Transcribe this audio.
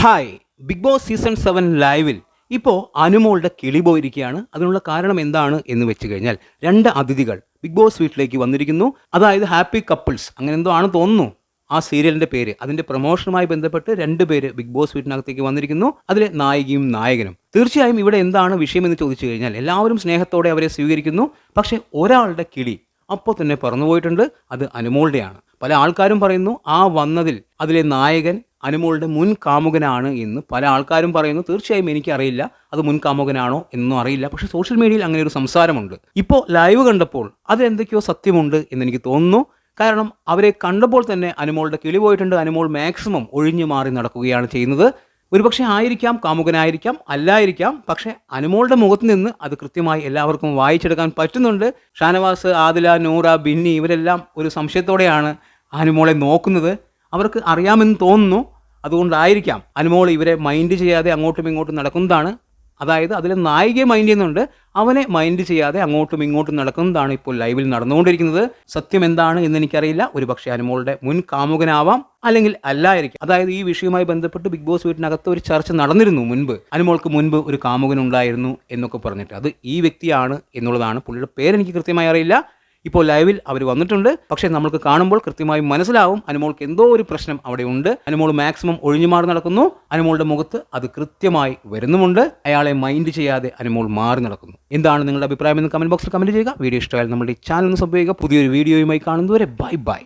Hi Bigg Boss season seven ലൈവിൽ ഇപ്പോൾ അനുമോളുടെ കിളി പോയിരിക്കുകയാണ്. അതിനുള്ള കാരണം എന്താണ് എന്ന് വെച്ച് കഴിഞ്ഞാൽ രണ്ട് അതിഥികൾ ബിഗ് ബോസ് വീട്ടിലേക്ക് വന്നിരിക്കുന്നു. അതായത് ഹാപ്പി കപ്പിൾസ് അങ്ങനെ എന്തോ ആണ് തോന്നുന്നു. ആ സീരിയലിന്റെ പേര് അതിന്റെ പ്രൊമോഷനുമായി ബന്ധപ്പെട്ട് രണ്ട് പേര് ബിഗ് ബോസ് വീട്ടിനകത്തേക്ക് വന്നിരിക്കുന്നു. അതിലെ നായികയും നായകനും. തീർച്ചയായും ഇവിടെ എന്താണ് വിഷയം എന്ന് ചോദിച്ചു കഴിഞ്ഞാൽ എല്ലാവരും സ്നേഹത്തോടെ അവരെ സ്വീകരിക്കുന്നു. പക്ഷേ ഒരാളുടെ കിളി അപ്പോൾ തന്നെ പറന്നുപോയിട്ടുണ്ട്. അത് അനുമോളുടെയാണ്. പല ആൾക്കാരും പറയുന്നു ആ വന്നതിൽ അതിലെ നായകൻ അനുമോളുടെ മുൻ കാമുകനാണ് എന്ന് പല ആൾക്കാരും പറയുന്നു. തീർച്ചയായും എനിക്കറിയില്ല. അത് മുൻ കാമുകനാണോ എന്നും അറിയില്ല. പക്ഷേ സോഷ്യൽ മീഡിയയിൽ അങ്ങനെ ഒരു സംസാരമുണ്ട്. ഇപ്പോൾ ലൈവ് കണ്ടപ്പോൾ അത് എന്തൊക്കെയോ സത്യമുണ്ട് എന്ന് എനിക്ക് തോന്നുന്നു. കാരണം അവരെ കണ്ടപ്പോൾ തന്നെ അനുമോളുടെ കിളി പോയിട്ടുണ്ട്. അനുമോൾ മാക്സിമം ഒഴിഞ്ഞു മാറി നടക്കുകയാണ് ചെയ്യുന്നത്. ഒരുപക്ഷെ ആയിരിക്കാം കാമുകനായിരിക്കാം അല്ലായിരിക്കാം. പക്ഷേ അനുമോളുടെ മുഖത്ത് നിന്ന് അത് കൃത്യമായി എല്ലാവർക്കും വായിച്ചെടുക്കാൻ പറ്റുന്നുണ്ട്. ഷാനവാസ് ആദില നൂറ ബിന്നി ഇവരെല്ലാം ഒരു സംശയത്തോടെയാണ് അനുമോളെ നോക്കുന്നത്. അവർക്ക് അറിയാമെന്ന് തോന്നുന്നു. അതുകൊണ്ടായിരിക്കാം അനുമോൾ ഇവരെ മൈൻഡ് ചെയ്യാതെ അങ്ങോട്ടും ഇങ്ങോട്ടും നടക്കുന്നതാണ്. അതായത് അതിൽ നായികയെ മൈൻഡ് ചെയ്യുന്നുണ്ട്. അവനെ മൈൻഡ് ചെയ്യാതെ അങ്ങോട്ടും ഇങ്ങോട്ടും നടക്കുന്നതാണ് ഇപ്പോൾ ലൈവിൽ നടന്നുകൊണ്ടിരിക്കുന്നത്. സത്യം എന്താണ് എന്ന് എനിക്കറിയില്ല. ഒരുപക്ഷെ അനുമോളുടെ മുൻ കാമുകനാവാം അല്ലെങ്കിൽ അല്ലായിരിക്കും. അതായത് ഈ വിഷയവുമായി ബന്ധപ്പെട്ട് ബിഗ് ബോസ് വീട്ടിനകത്ത് ഒരു ചർച്ച നടന്നിരുന്നു മുൻപ്. അനുമോൾക്ക് മുൻപ് ഒരു കാമുകൻ ഉണ്ടായിരുന്നു എന്നൊക്കെ പറഞ്ഞിട്ട്. അത് ഈ വ്യക്തിയാണ് എന്നുള്ളതാണ്. പുള്ളിയുടെ പേരെനിക്ക് കൃത്യമായി അറിയില്ല. ഇപ്പോൾ ലൈവിൽ അവർ വന്നിട്ടുണ്ട്. പക്ഷേ നമ്മൾക്ക് കാണുമ്പോൾ കൃത്യമായി മനസ്സിലാവും അനുമോൾക്ക് എന്തോ ഒരു പ്രശ്നം അവിടെ ഉണ്ട്. അനുമോൾ മാക്സിമം ഒഴിഞ്ഞുമാറി നടക്കുന്നു. അനുമോളുടെ മുഖത്ത് അത് കൃത്യമായി വരുന്നുമുണ്ട്. അയാളെ മൈൻഡ് ചെയ്യാതെ അനുമോൾ മാറി നടക്കുന്നു. എന്താണ് നിങ്ങളുടെ അഭിപ്രായം എന്ന് കമന്റ് ബോക്സിൽ കമന്റ് ചെയ്യുക. വീഡിയോ ഇഷ്ടമായാലും നമ്മുടെ ചാനൽ ഒന്ന് സംഭവിക്കുക പുതിയൊരു വീഡിയോയുമായി കാണുന്നതുവരെ ബൈ ബൈ